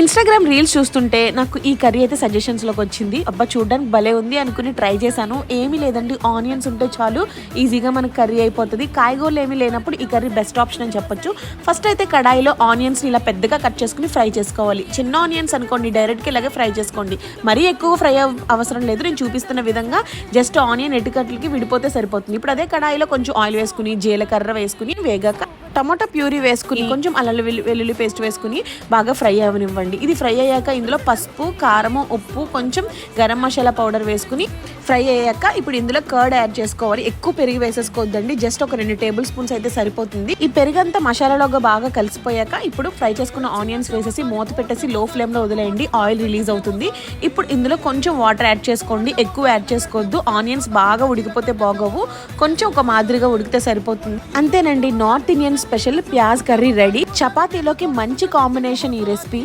Instagram reels చూస్తుంటే నాకు ఈ కర్రీ అయితే సజెషన్స్లోకి వచ్చింది. అబ్బా చూడడానికి భలే ఉంది అనుకుని ట్రై చేశాను. ఏమీ లేదండి ఆనియన్స్ ఉంటే చాలు. ఈజీగా మనకు కర్రీ అయిపోతుంది. కాయగూరలు ఏమీ లేనప్పుడు ఈ కర్రీ బెస్ట్ ఆప్షన్ అని చెప్పొచ్చు. ఫస్ట్ అయితే కడాయిలో ఆనియన్స్ని ఇలా పెద్దగా కట్ చేసుకుని ఫ్రై చేసుకోవాలి. చిన్న ఆనియన్స్ అనుకోండి డైరెక్ట్గా ఇలాగే ఫ్రై చేసుకోండి. మరీ ఎక్కువ ఫ్రై అవసరం లేదు. నేను చూపిస్తున్న విధంగా జస్ట్ ఆనియన్ ఎటుకట్లకి విడిపోతే సరిపోతుంది. ఇప్పుడు అదే కడాయిలో కొంచెం ఆయిల్ వేసుకుని జీలకర్ర వేసుకుని వేగాక టమాటా ప్యూరీ వేసుకుని కొంచెం అల్లం వెల్లు- వెల్లుల్లి పేస్ట్ వేసుకుని బాగా ఫ్రై అవ్వనివ్వండి ఇది ఫ్రై అయ్యాక ఇందులో పసుపు కారము ఉప్పు కొంచెం గరం మసాలా పౌడర్ వేసుకుని ఫ్రై అయ్యాక ఇప్పుడు ఇందులో కర్డ్ యాడ్ చేసుకోవాలి. ఎక్కువ పెరుగు వేసేసుకోవద్దండి. జస్ట్ ఒక రెండు టేబుల్ స్పూన్స్ అయితే సరిపోతుంది. ఈ పెరుగంతా మసాలాలోగా బాగా కలిసిపోయాక ఇప్పుడు ఫ్రై చేసుకున్న ఆనియన్స్ వేసేసి మూత పెట్టేసి లో ఫ్లేమ్లో వదిలేయండి. ఆయిల్ రిలీజ్ అవుతుంది. ఇప్పుడు ఇందులో కొంచెం వాటర్ యాడ్ చేసుకోండి. ఎక్కువ యాడ్ చేసుకోవద్దు. ఆనియన్స్ బాగా ఉడికిపోతే బాగోవు. కొంచెం ఒక మాదిరిగా ఉడికితే సరిపోతుంది. అంతేనండి. నార్త్ ఇండియన్ స్పెషల్ ప్యాజ్ కర్రీ రెడీ. చపాతీలోకి మంచి కాంబినేషన్ ఈ రెసిపీ.